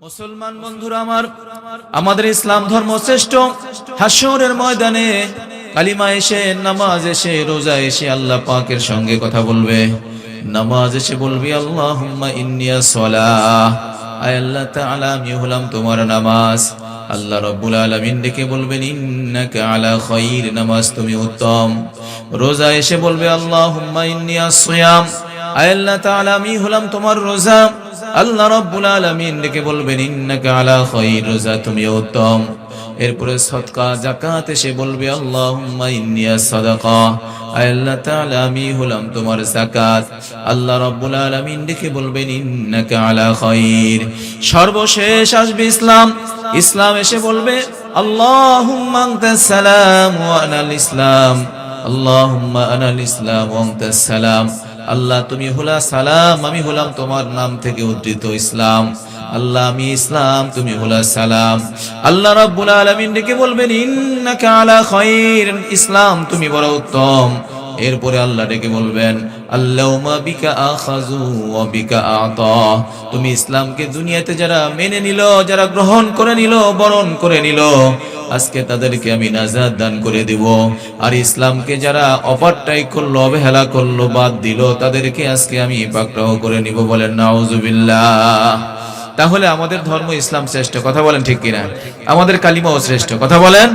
মুসলমান বন্ধুরা আমার, আমাদের ইসলাম ধর্ম শ্রেষ্ঠ। হাসরের ময়দানে কালিমা এসে, নামাজ এসে, রোজা এসে আল্লাহ পাকের সঙ্গে কথা বলবে। নামাজ এসে বলবি, আল্লাহুম্মা ইন্নিয়া সলাহ আল্লাহ তাআলা, আমি হলাম তোমার নামাজ। আল্লাহ ডেকে বলবেন নামাজ, তুমি উত্তম। রোজা এসে বলবে আল্লাহ তাআলা, আমি হলাম তোমার রোজা। আল্লাহ রাব্বুল আলামিন ডেকে বলবেন, ইন্নাকা আলা খাইর রোজা, তুমি উত্তম। এরপরে সদকা, যাকাত এসে বলবে, আল্লাহুম্মা ইন্নিয়া সাদাকা আল্লাহ তাআলা, আমি হলাম তোমার যাকাত। আল্লাহ রাব্বুল আলামিন ডেকে বলবেন, ইন্নাকা আলা খাইর। সর্বশেষ আসবে ইসলাম। ইসলাম এসে বলবে, আল্লাহুম্মা আনতাস সালাম ওয়া আনাল ইসলাম। আল্লাহুম্মা আনাল ইসলাম ওয়া আনতাস সালাম। আল্লাহ, তুমি হলা সালাম, আমি হলাম তোমার নাম থেকে উদ্ধৃত ইসলাম। আল্লাহ, আমি ইসলাম, তুমি হলা সালাম। আল্লাহ রাব্বুল আলামিন ডেকে বলবেন, ইন্নাকা আলা খাইর ইসলাম তুমি বড় উত্তম। এরপরে আল্লাহ ডেকে বলবেন তুমি ইসলামকে দুনিয়াতে যারা মেনে নিল, যারা গ্রহণ করে নিল, বরণ করে নিল। আজকে তাদেরকে আমি নাজাদ দান করে দিব। আর ইসলামকে যারা অপারটাই করল, অবহেলা করল, বাদ দিল, তাদেরকে আজকে আমি পাকড়াও করে নিব বলেন, নাউজুবিল্লাহ। তাহলে আমাদের ধর্ম ইসলাম শ্রেষ্ঠ, কথা বলেন ঠিক কিনা? আমাদের কালিমাও শ্রেষ্ঠ, কথা বলেন?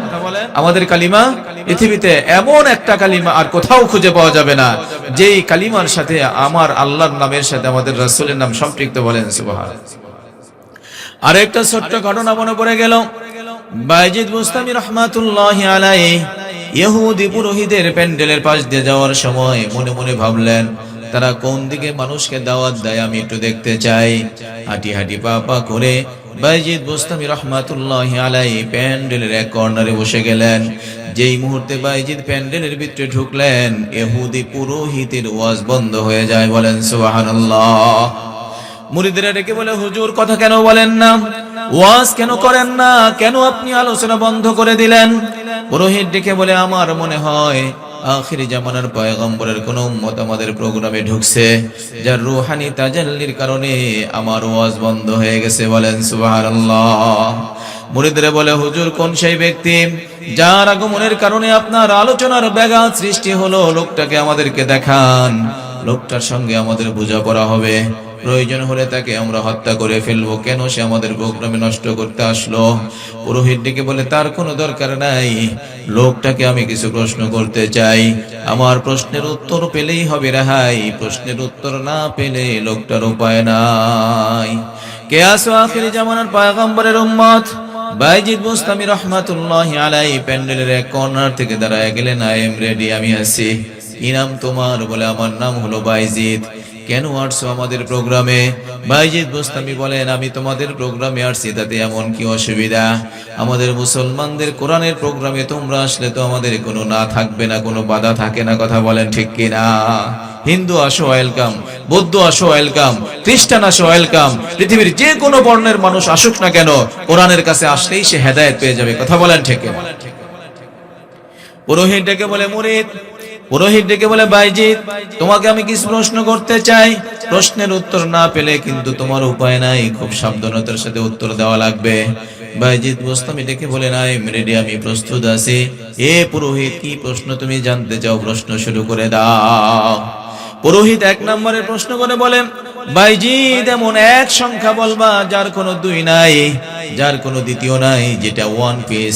আমাদের কালিমা? পৃথিবীতে এমন একটা কালিমা আর কোথাও খুঁজে পাওয়া যাবে না, যেই কালিমার সাথে আমার আল্লাহর নামের সাথে আমাদের রাসূলের নাম সম্পৃক্ত বলেন সুবহান আর একটা ছোট্ট ঘটনা মনে পড়ে গেল। বাইজিদ মুস্তামি রহমাতুল্লাহ আলাই ইহুদি পুরোহিতের প্যান্ডেলের পাশ দিয়ে যাওয়ার সময় মনে মনে ভাবলেন, তারা কোন দিকে মানুষকে দাওয়াত দেয় আমি একটু দেখতে চাই। হাঁটি হাঁটি পা পা করে বাইজিদ মুস্তামি রহমাতুল্লাহ আলাই প্যান্ডেলের এক কর্নারে বসে গেলেন। যেই মুহূর্তে বাইজিদ প্যান্ডেলের ভিতরে ঢুকলেন এহুদি পুরোহিতের ওয়াজ বন্ধ হয়ে যায়। বলেন, সুবহানাল্লাহ। মুরিদরা ডেকে বলে, হুজুর, কথা কেন বলেন না? ওয়াজ কেন করেন না? কেন আপনি আলোচনা বন্ধ করে দিলেন? পুরোহিত ডেকে বলে, আমার মনে হয় আখিরি জামানার পয়গম্বরের কোন উম্মত আমাদের প্রোগ্রামে ঢুকছে, যার রুহানি তাজাল্লির কারণে আমার ওয়াজ বন্ধ হয়ে গেছে। বলেন, সুবহানাল্লাহ। মুরিদরা বলে, হুজুর, কোন সেই ব্যক্তি যার আগমনের কারণে আপনার আলোচনার ব্যাঘাত সৃষ্টি হলো? লোকটাকে আমাদেরকে দেখান। লোকটার সঙ্গে আমাদের বোঝাপড়া হবে। প্রয়োজন হলে তাকে আমরা হত্যা করে ফেলব। কেন সে আমাদের প্রোগ্রামে নষ্ট করতে আসলো? পুরোহিত ডেকে বলে, তার কোনো দরকার নাই। লোকটাকে আমি কিছু প্রশ্ন করতে চাই। আমার প্রশ্নের উত্তর পেলেই হবে রেহাই। প্রশ্নের উত্তর না পেলে লোকটার উপায় নাই। কে আসো আখিরি জামানার পায়গম্বরের উম্মত? প্যান্ডেলের এক থেকে দাঁড়ায় গেলেন, আই এম রেডি, আমি আছি। কি নাম তোমার? বলে, আমার নাম হলো বাইজিদ। কেন আসছো আমাদের প্রোগ্রামে? বাইজিদ বুস্তামি বলেন, আমি তোমাদের প্রোগ্রামে আসছি, তাতে এমন কি অসুবিধা? আমাদের মুসলমানদের কোরআনের প্রোগ্রামে তোমরা আসলে তো আমাদের কোনো না থাকবে না, কোনো বাধা থাকে না, কথা বলেন ঠিক কিনা হিন্দু আসো, ওয়েলকাম। বৌদ্ধ আসো, ওয়েলকাম। খ্রিস্টান আসো, ওয়েলকাম। পৃথিবীর যে কোনো বর্ণের মানুষ আসুক না কেন, কোরআনের কাছে আসলেই সে হেদায়েত পেয়ে যাবে, কথা বলেন ঠিক পুরোহিত ডেকে বলে, মুরিদ পুরোহিত ডেকে বলে বাইজিৎ তোমাকে আমি কিছু প্রশ্ন করতে চাই। প্রশ্নের উত্তর না পেলে কিন্তু তোমার উপায় নাই। খুব সাবধানতার সাথে উত্তর দেওয়া লাগবে। বাইজিৎ গোস্তামি ডেকে বলে, নাই রেডি আমি প্রস্তুত আছি। এ পুরোহিত, কি প্রশ্ন তুমি জানতে চাও? প্রশ্ন শুরু করে দাও। পুরোহিত এক নম্বরের প্রশ্ন করে বলে বাইজিৎ এমন এক সংখ্যা বলবা, যার কোনো দুই নাই, যার কোনো দ্বিতীয় নাই, যেটা ওয়ান পিস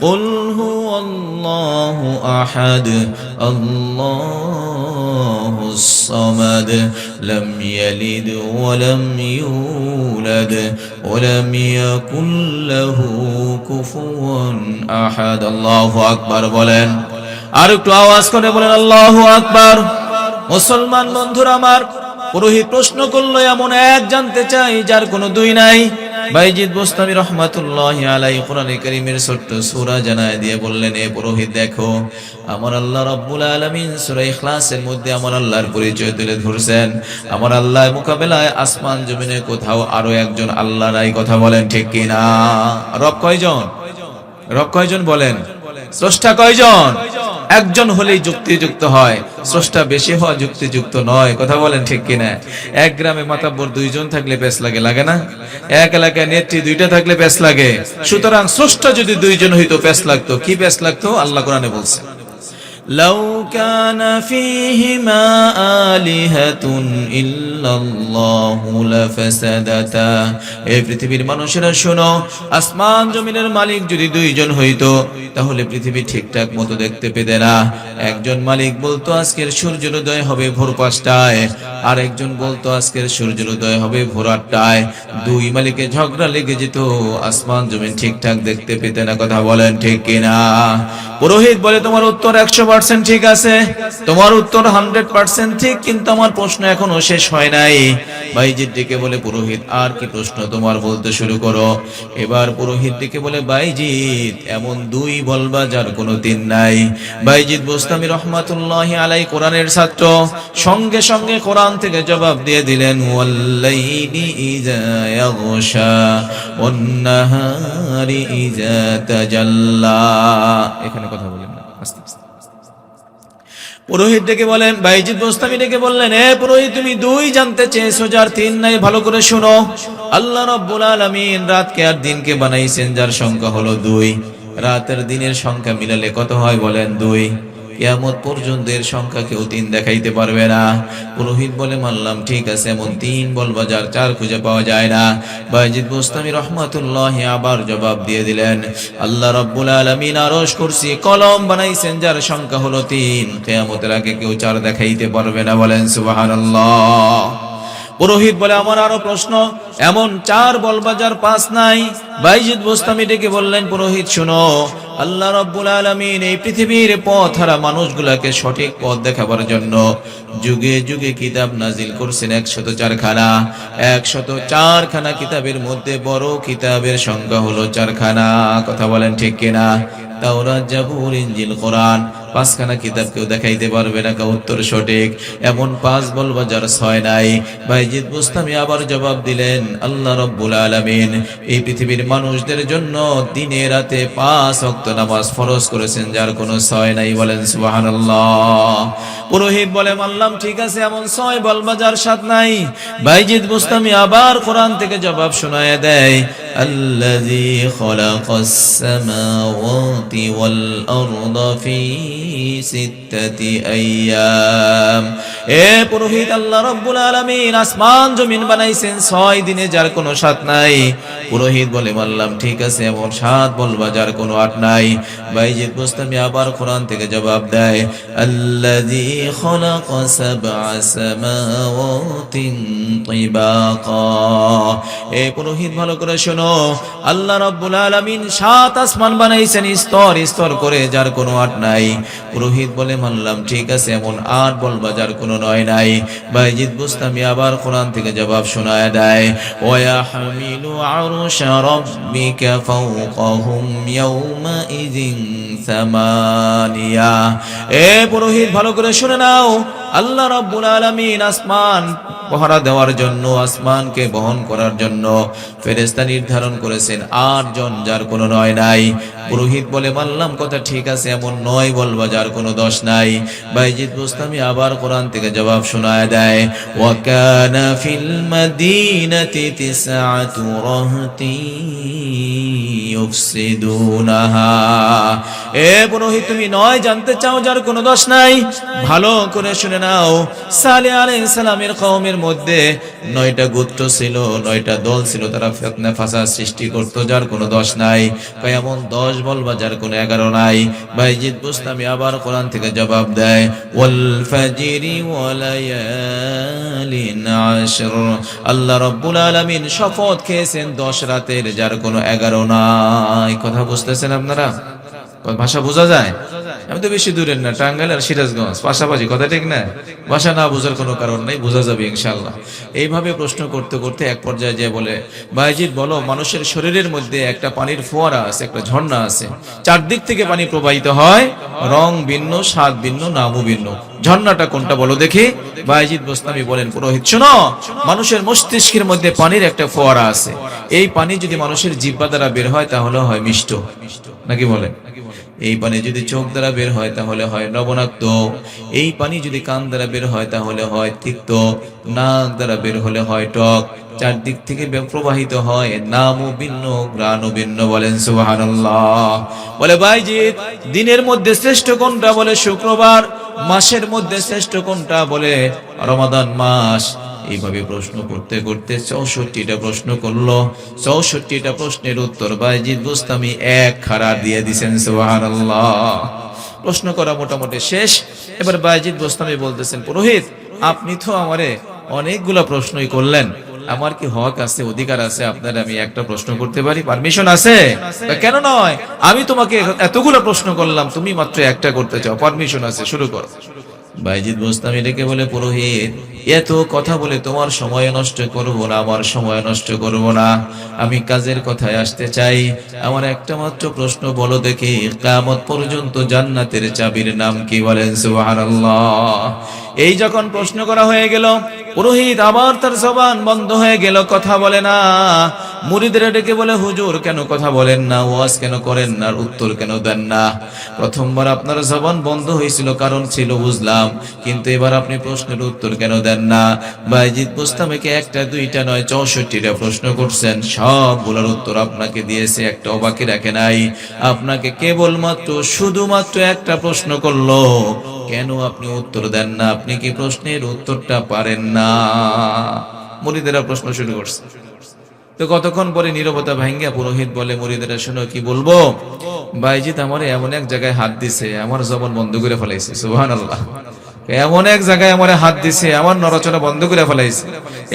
قل هو الله أحد الله الصمد لم يلد ولم يولد ولم يكن له كفوا أحد الله أكبر বলেন আর একটু আওয়াজ করে বলেন আল্লাহু আকবার মুসলমান বন্ধুরা আমার পুরোহিত প্রশ্ন করলো এমন এক জানতে চাই যার কোনো দুই নাই বাইজিদ বোস্তামি রহমাতুল্লাহ আলাই কোরআনে করিমের ছোট্ট সূরা জানায় দিয়ে বললেন, এ পুরোহিত, দেখো, আমার আল্লাহ রব্বুল আলামিন সূরা ইখলাসের মধ্যে আমার আল্লাহর পরিচয় তুলে ধরছেন। আমার আল্লাহ মোকাবেলায় আসমান, জমিনে কোথাও আরও একজন আল্লাহ নাই, কথা বলেন ঠিক কিনা? রব কয়জন? রব কয়জন বলেন? স্রষ্টা কয়জন? একজন হলেই যুক্তিযুক্ত হয়, স্রষ্টা বেশি হওয়া যুক্তিযুক্ত নয়, কথা বলেন ঠিক কিনা? এক গ্রামে মাতাব্বর দুইজন থাকলে বেশ লাগে লাগে না? এক এলাকায় নেত্রী দুইটা থাকলে বেশ লাগে। সুতরাং স্রষ্টা যদি দুইজন হইতো, বেশ লাগতো। কি বেশ লাগতো? আল্লাহ কোরআনে বলছে। لو كان فيهما آلهة إلا الله لفسدتا এই পৃথিবীর মানুষেরা শোনো আসমান জমিনের মালিক যদি দুইজন হইতো তাহলে পৃথিবী ঠিকঠাক মতো দেখতে পেতে না একজন মালিক বলতো আজকের সূর্যোদয় হবে ভোর পাঁচটায় আর একজন বলতো আজকের সূর্যোদয় হবে ভোর আটটায় দুই মালিকে ঝগড়া লেগে যেত আসমান জমিন ঠিকঠাক দেখতে পেতে না কথা বলেন ঠিক কিনা পুরোহিত বলে তোমার উত্তর একশো পার্সেন্ট ঠিক আছে? তোমার উত্তর হান্ড্রেড পার্সেন্ট ঠিক, কিন্তু আমার প্রশ্ন এখনও শেষ হয় নাই। বাইজিৎ ডেকে বলে, পুরোহিত, আর কি প্রশ্ন তোমার বলতে শুরু করো? এবার পুরোহিত ডেকে বলে, বাইজিৎ, এমন দুই বলবা যার কোনো দিন নাই। বাইজিৎ বোস্তামি রহমাতুল্লাহ আলাই কোরআনের ছাত্র, সঙ্গে সঙ্গে কোরআন থেকে জবাব দিয়ে দিলেন এখানে কথা আস্তে পুরোহিত ডেকে বলেন বাইজিৎ বোস্তামি ডেকে বললেন, এ পুরোহিত, তুমি দুই জানতে চেয়েছো যার তিন নাই, ভালো করে শুনো। আল্লাহ রব্বুল আলামিন রাতকে আর দিনকে বানাইছেন যার সংখ্যা হলো দুই। রাতের দিনের সংখ্যা মিলালে কত হয় বলেন দুই। কিয়ামত পর্যন্ত এর সংখ্যা কেউ তিন দেখাইতে পারবে না। পুরোহিত বলে, মানলাম, ঠিক আছে, এমন তিন বলবা যার চার খুঁজে পাওয়া যায় না। বাইজিদ মুস্তামি রহমাতুল্লাহ আবার জবাব দিয়ে দিলেন, আল্লাহ রব্বুল আলমিন আরস করছি কলম বানাইছেন যার সংখ্যা হলো তিন। কেয়ামতের আগে কেউ চার দেখাইতে পারবে না বলেন সুবাহ পুরোহিত বলে আমার আরও প্রশ্ন। এমন চার বলবাজার পাঁচ নাই। বাইজিদ বোস্তামি ডেকে বললেন, পুরোহিত, শুনো, আল্লাহ রব্বুল আলমিন এই পৃথিবীর পথ হারা মানুষগুলাকে সঠিক পথ দেখাবার জন্য যুগে যুগে কিতাব নাজিল করছেন একশত চারখানা। একশত চারখানা কিতাবের মধ্যে বড় কিতাবের সংখ্যা হলো চারখানা। কথা বলেন ঠিক কিনা? তাওরাত, জাবুর, ইনজিল, কোরআন। পাঁচখানা কিতাব কেউ দেখাইতে পারবে না কা উত্তর সঠিক এমন পাঁচ বলবা যার ছয় নাই বাইজিদ বুস্তামি আবার জবাব দিলেন আল্লাহ রব্বুল আলামিন এই পৃথিবীর মানুষদের জন্য দিনে রাতে পাঁচ অক্ত নামাজ ফরজ করেছেন যার কোনো ছয় নাই বলেন সুবহানাল্লাহ পুরোহিত বলে মানলাম ঠিক আছে এমন ছয় বলবা যার সাত নাই বাইজিদ বুস্তামি আবার কোরআন থেকে জবাব শোনায় দেয় الذي خلق السماوات والأرض في এ পুরোহিত আল্লাহ রব্বুল আলামিন আসমান বানাইছেন, ছয় দিনে যার কোনো নাই। পুরোহিত বলে বললাম ঠিক আছে বলবা যার নাই। আবার কোরআন থেকে জবাব দেয় এ পুরোহিত ভালো করে শোনো, আল্লাহ রব্বুল আলামিন সাত আসমান বানাইছেন, স্তর স্তর করে যার কোনো আট নাই। পুরোহিত বলে, মানলাম, ঠিক আছে, এমন আট বলবা যার কোনো নয় নাই। বাইজিদ বুস্তামি আবার কোরআন থেকে জবাব শোনায় দেয়, ওয়া হামিলু আরশা রাব্বিকা ফাওকাহুম ইয়াওমা ইযিন সামানিয়া। এ পুরোহিত, ভালো করে শুনে নাও, আল্লাহ রাব্বুল আলামিন আসমান পহরা দেওয়ার জন্য, আসমানকে বহন করার জন্য ফেরেস্তা নির্ধারণ করেছেন আট জন যার কোনো নয় নাই। পুরোহিত বলে, মানলাম, কথা ঠিক আছে, এমন নয় বলবা যার কোনো দোষ নাই। বাইজিদ বুস্তামি আবার কোরআন থেকে জবাব শোনায় দেয় ভালো করে শুনে নাও। সালে আলাইহিস সালামের মধ্যে নয়টা গোত্র ছিল, নয়টা দল ছিল, তারা ফিতনা ফাসাদ সৃষ্টি করতো, যার কোনো দোষ নাই। কয় এমন দশ বলবা যার কোনো এগারো নাই। বাইজিদ বুস্তামি আবার কোরআন থেকে জবাব দেয়, ওয়াল ফাজিরি ওয়ালায়ালিন আশর আল্লাহ রব্বুল আলামিন শপথ খেয়েছেন দশ রাতের, যার কোনো এগারো নাই। কথা বুঝতেছেন আপনারা? ভাষা বোঝা যায়? আমি তো বেশি দূরের না, টাঙ্গাইল আর সিরাজগঞ্জ। পাশাপাশি কথা ঠিক না? ভাষা না বোঝার কোনো কারণ নেই, বোঝা যাবে ইনশাল্লাহ এইভাবে প্রশ্ন করতে করতে এক পর্যায়ে যে বলে বাইজিৎ বলো, মানুষের শরীরের মধ্যে একটা পানির ফোয়ারা আছে, একটা ঝর্ণা আছে। চারদিক থেকে পানি প্রবাহিত হয়, রং ভিন্ন, স্বাদ ভিন্ন, নামও ভিন্ন। ঝর্ণাটা কোনটা বলো দেখি? বাইজিৎ বোস্তামি বলেন, পুরোহিত, শোনো, মানুষের মস্তিষ্কের মধ্যে পানির একটা ফোয়ারা আছে। এই পানি যদি মানুষের জিব্বা দ্বারা বের হয়, তাহলে হয় মিষ্ট। নাকি বলেন? এই পানি যদি চোখ দ্বারা বের হয়, তাহলে হয় লবণাক্ত। এই পানি যদি কান দ্বারা বের হয়, তাহলে হয় তিক্ত। নাক দ্বারা বের হলে হয় টক। চারদিক থেকে প্রবাহিত হয় নামও ভিন্ন গ্রাণও ভিন্ন বলেন সুবহানাল্লাহ। বলে ভাইজিৎ দিনের মধ্যে শ্রেষ্ঠ কোনটা বলে শুক্রবার, মাসের মধ্যে শ্রেষ্ঠ কোনটা বলে রমাদান মাস। এইভাবে প্রশ্ন করতে করতে চৌষট্টিটা প্রশ্ন করল। চৌষট্টিটা প্রশ্নের উত্তর বাইজিদ বুস্তামি এক খারা দিয়ে দিছেন, সুবহানাল্লাহ। প্রশ্ন করা মোটামুটি শেষ। এবার বাইজিদ বোস্তামি বলতেছেন, পুরোহিত, আপনি তো আমারে অনেকগুলা প্রশ্নই করলেন। আমার কি হক আছে, অধিকার আছে? আপনার আমি একটা প্রশ্ন করতে পারি? পারমিশন আছে? কেন নয়? আমি তোমাকে এতগুলো প্রশ্ন করলাম, তুমি মাত্র একটা করতে চাও। পারমিশন আছে, শুরু করো। বাইজিদ বোস্তামি ডেকে বলে, পুরোহিত, এত কথা বলে তোমার সময় নষ্ট করব না, আমার সময় নষ্ট করব না। আমি কাজের কথায় আসতে চাই। আমার একটা মাত্র প্রশ্ন, বলো দেখি কামত পর্যন্ত জান্নাতের চাবির নাম কি বলেন? সুবহানাল্লাহ। এই যখন প্রশ্ন করা হয়ে গেল পুরোহিত আবার তার জবান বন্ধ হয়ে গেল, কথা বলে না। মুরিদের ডেকে বলে, হুজুর, কেন কথা বলেন না? ওয়াজ কেন করেন না? আর উত্তর কেন দেন না? প্রথমবার আপনার জবান বন্ধ হয়েছিল, কারণ ছিল বুঝলাম। কিন্তু এবার আপনি প্রশ্নের উত্তর কেন দেন না? বাইজিৎ বুস্তামেকে একটা, দুইটা নয়, চৌষট্টিটা প্রশ্ন করছেন। সবগুলোর উত্তর আপনাকে দিয়েছে, একটা অবাকি রাখে নাই। আপনাকে কেবলমাত্র, শুধুমাত্র একটা প্রশ্ন করল, কেন আপনি উত্তর দেন না? আপনি কি প্রশ্নের উত্তরটা পারেন না? মুরিদেরা প্রশ্ন শুরু করছে। তো কতক্ষণ পরে নীরবতা ভাঙ্গা পুরোহিত বলে, মুরিদেরা, শোনো, কি বলব? বাইজিৎ আমার এমন এক জায়গায় হাত দিছে, আমার জবান বন্ধ করে ফেলাইছে সুবহান আল্লাহ এমন এক জায়গায় আমার হাত দিছে, আমার নরচনা বন্ধ করে ফেলাইছে।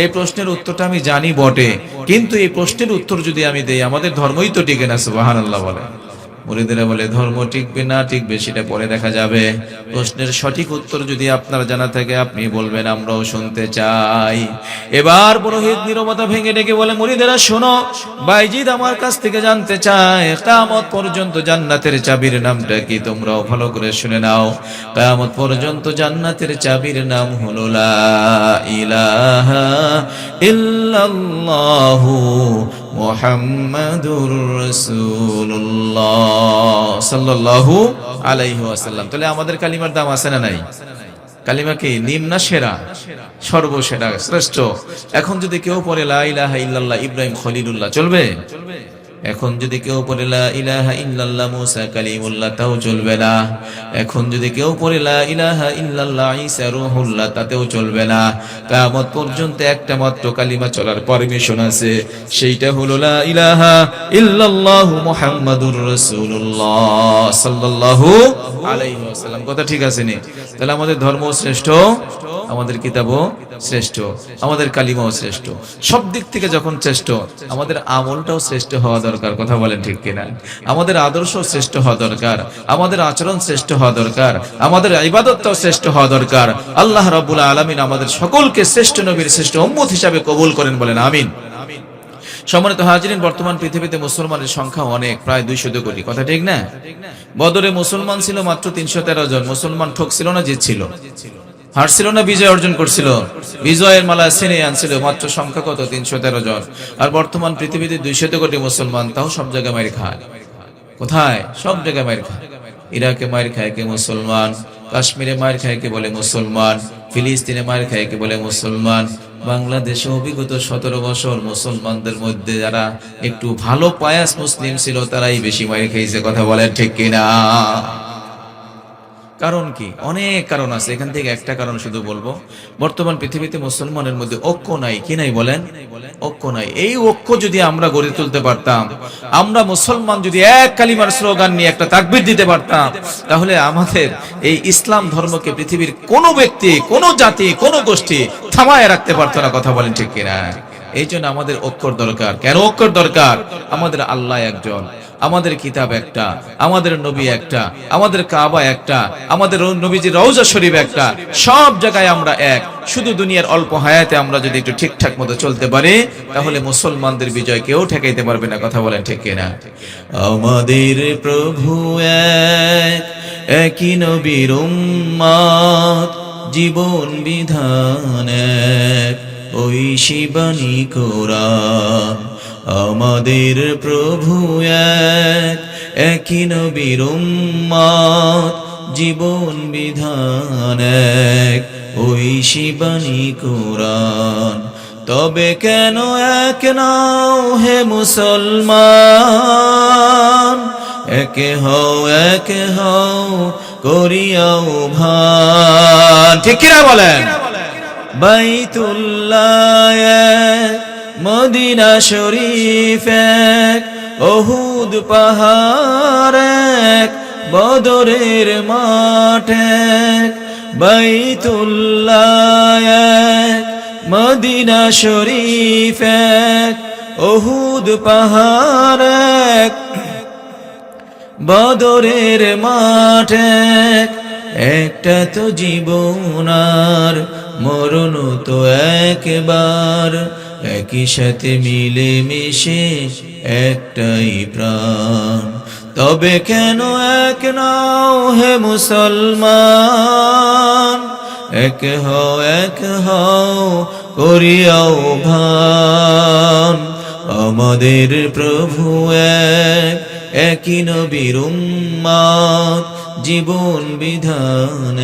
এই প্রশ্নের উত্তরটা আমি জানি বটে, কিন্তু এই প্রশ্নের উত্তর যদি আমি দেই, আমাদের ধর্মই তো টিকে না সুবহান আল্লাহ বলে। মুরিদেরা বলে, ধর্ম টিকবে না টিকবে সেটা পরে দেখা যাবে। প্রশ্নের সঠিক উত্তর যদি আপনার জানা থাকে, আপনি বলবেন, আমরাও শুনতে চাই। এবার পুরোহিত নিরবতা ভেঙে ডেকে বলে মুরিদেরা শোনো, বাইজিদ আমার কাছ থেকে জানতে চায় কামত পর্যন্ত জান্নাতের চাবির নামটা কি তোমরাও ভালো করে শুনে নাও। কামত পর্যন্ত জান্নাতের চাবির নাম হলো, লা ইলাহা ইল্লাল্লাহু মুহাম্মাদুর রসুল্লাহ সাল্লাল্লাহু আলাইহি ওয়াসাল্লাম। তাহলে আমাদের কালিমার দাম আছে না নাই? কালিমা কি? নিম্না সেরা? সর্বসেরা? শ্রেষ্ঠ? এখন যদি কেউ পরে লা ইলাহা ইল্লাল্লাহ ইব্রাহিম খলিলুল্লাহ, চলবে? এখন যদি কেউ পড়ে লা ইলাহা ইল্লাল্লাহ মুসা কালিমুল্লাহ তাও চলবে না। এখন যদি কেউ পড়ে লা ইলাহা ইল্লাল্লাহ ঈসা রূহুল্লাহ তাতেও চলবে না। কিয়ামত পর্যন্ত একটা মাত্র কালিমা চলার পারমিশন আছে। সেইটা হলো, লা ইলাহা ইল্লাল্লাহ মুহাম্মাদুর রাসূলুল্লাহ সাল্লাল্লাহু আলাইহি ওয়াসাল্লাম কথা ঠিক আছে নি? তাহলে আমাদের ধর্ম শ্রেষ্ঠ, আমাদের কিতাবও শ্রেষ্ঠ, আমাদের কালিমাও শ্রেষ্ঠ। সব দিক থেকে যখন শ্রেষ্ঠ, আমাদের আমলটাও শ্রেষ্ঠ হওয়া দরকার, কথা বলেন ঠিক কিনা? আমাদের আদর্শ শ্রেষ্ঠ হওয়া দরকার, আমাদের আচরণ শ্রেষ্ঠ হওয়া দরকার, আমাদের ইবাদতটাও শ্রেষ্ঠ হওয়া দরকার। আল্লাহ রাব্বুল আলামিন আমাদের সকলকে শ্রেষ্ঠ নবীর শ্রেষ্ঠ উম্মত হিসাবে কবুল করেন বলেন, আমিন। সম্মানিত হাজিরিন, বর্তমান পৃথিবীতে মুসলমানের সংখ্যা অনেক, প্রায় দুইশো কোটি, কথা ঠিক না? বদরে মুসলমান ছিল মাত্র তিনশো তেরো জন, মুসলমান ঠকছিল না জিতছিল হারছিল না বিজয় অর্জন করছিল। বিজয়ের মালা সিনে আনছিল মাত্র সংখ্যা কত? তিনশো তেরো জন। আর বর্তমান পৃথিবীতে দুইশত কোটি মুসলমান, তাও সব জায়গায় মায়ের খায়। কোথায়? সব জায়গায় মায়ের খায়। ইরাকে মায়ের খায় কে মুসলমান? কাশ্মীরে মায়ের খায় কে বলে মুসলমান? ফিলিস্তিনে মায়ের খায় কে বলে মুসলমান? বাংলাদেশে অভিগত সতেরো বছর মুসলমানদের মধ্যে যারা একটু ভালো পায়াস মুসলিম ছিল, তারাই বেশি মায়ের খেয়েছে, কথা বলেন ঠিক কিনা? কারণ কি? অনেক কারণ আছে। এখান থেকে একটা কারণ শুধু বলব। বর্তমান পৃথিবীতে মুসলমানের মধ্যে ঐক্য নাই। কি নাই বলেন? ঐক্য নাই। এই ঐক্য যদি আমরা গড়ে তুলতে পারতাম, আমরা মুসলমান যদি এক কালিমার স্লোগান নিয়ে একটা তাকবির দিতে পারতাম, তাহলে আমাদের এই ইসলাম ধর্মকে পৃথিবীর কোনো ব্যক্তি, কোনো জাতি, কোনো গোষ্ঠী থামায় রাখতে পারতো না, কথা বলেন ঠিক কিনা? এই জন্য আমাদের ঐক্যর দরকার। কেন ঐক্যর দরকার? আমাদের আল্লাহ একজন। আমাদের কিতাব একটা, আমাদের নবী একটা, আমাদের কাবা একটা, আমাদের নবীজির রওজা শরীফ একটা, সব জায়গায় আমরা এক। শুধু দুনিয়ার অল্প হায়াতে আমরা যদি একটু ঠিকঠাক মতো চলতে পারি, তাহলে মুসলমানদের বিজয় কেউ ঠেকাইতে পারবে না, কথা বলেন ঠিক কিনা? আমাদের প্রভু এক, একই নবীর জীবন বিধান ওই শিবানী আমাদের প্রভু এক, একই নবীর উম্মাদ জীবন বিধান এক, ওই শিবানী কোরআন। তবে কেন এক নাও হে মুসলমান? একে হও একে হও, করিয়াও ভান ঠিক কিনা বলেন? বাইতুল্লাহ মদিনা শরীফ এক অহুদ পাহাড় এক বদরের মাঠ এক বাইতুল্লাহ মদিনা শরীফ এক অহুদ পাহাড় এক বদরের মাঠ এক, একটা তো জীবন আর মরণ তো একবার। একই সাথে মিলে মিশে একটাই প্রাণ। তবে কেন এক নাও হে মুসলমান? এক হও এক হও, করিয়াও ভান। আমাদের প্রভু এক, একই নবীর উম্মাদ, জীবন বিধান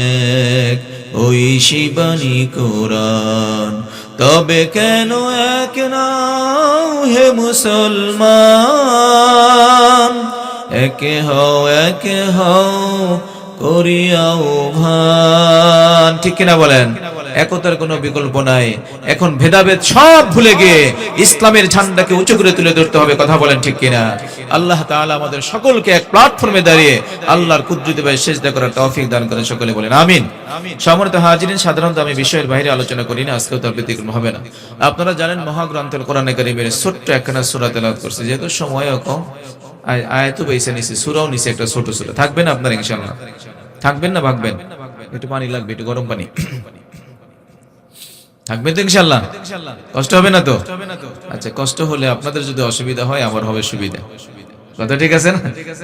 এক। ওই শিবানী কোরআন। তবে কেন এক নাও হে মুসলমান? একে হও একে হও, করিয়াও ভান ঠিক কিনা বলেন? একতার কোনো বিকল্প নাই। এখন ভেদাভেদ সব ভুলে গিয়ে ইসলামের ঝান্ডাকে উঁচু করে তুলে ধরতে হবে কথা বলেন ঠিক কিনা? আল্লাহ তাআলা আমাদের সকলকে এক প্ল্যাটফর্মে দাঁড়িয়ে আল্লাহর কুদরতি ভাই সেজদা করার তৌফিক দান করেন সকলে বলেন আমিন। সম্মানিত হাজিরিন সাধারণত আমি বিষয়ের বাইরে আলোচনা করি না আজকেও তার ব্যতিক্রম হবে না। আপনারা জানেন মহাগ্রন্থের কোরআনে কারিমের ছোট্ট একখানা সূরা তেলাওয়াত করছে যেহেতু সময়ও কম আয়- আয়াতও বেছে নিছি সূরাও নিছে একটা ছোট সূরা। থাকবেন আপনারা ইনশাআল্লাহ। থাকবেন না ভাগবেন? একটু পানি লাগবে একটু গরম পানি। থাকবেন তো ইনশাল্লাহ কষ্ট হবে না তো? আচ্ছা কষ্ট হলে আপনাদের যদি অসুবিধা হয়, আমার হবে সুবিধা। কথা ঠিক আছে না?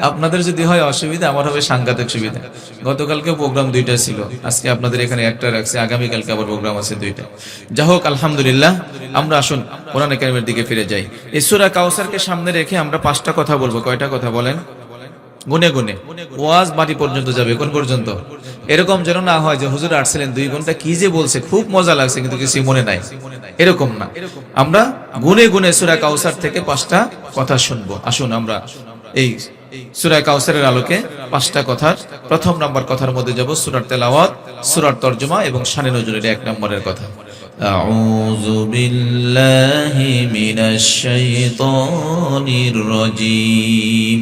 আপনাদের যদি হয় অসুবিধা, আমার হবে সাংঘাতিক সুবিধা। গতকালকে প্রোগ্রাম দুইটা ছিল। আজকে আপনাদের এখানে একটা রাখছে, আগামীকালকে আবার প্রোগ্রাম আছে দুইটা। যা হোক, আলহামদুলিল্লাহ, আমরা আসুন, কোরআন একাডেমির দিকে ফিরে যাই। ঈশ্বরা কাউসারকে সামনে রেখে আমরা পাঁচটা কথা বলব। কয়টা কথা বলেন? গুনে গুনে ওয়াজ বাড়ি পর্যন্ত যাবে কোন পর্যন্ত এরকম যেন না হয় যে হুজুর আসছিলেন দুই ঘন্টা কি যে বলছে খুব মজা লাগছে কিন্তু কিছু মনে নাই এরকম না আমরা গুনে গুনে সুরা কাউসার থেকে পাঁচটা কথা শুনবো আসুন আমরা এই সুরা কাউসারের আলোকে পাঁচটা কথার প্রথম নাম্বার কথার মধ্যে যাব সুরার তেলাওয়াত সুরার তর্জমা এবং শানে নজরের এক নম্বরের কথা أعوذ بالله من الشيطان الرجيم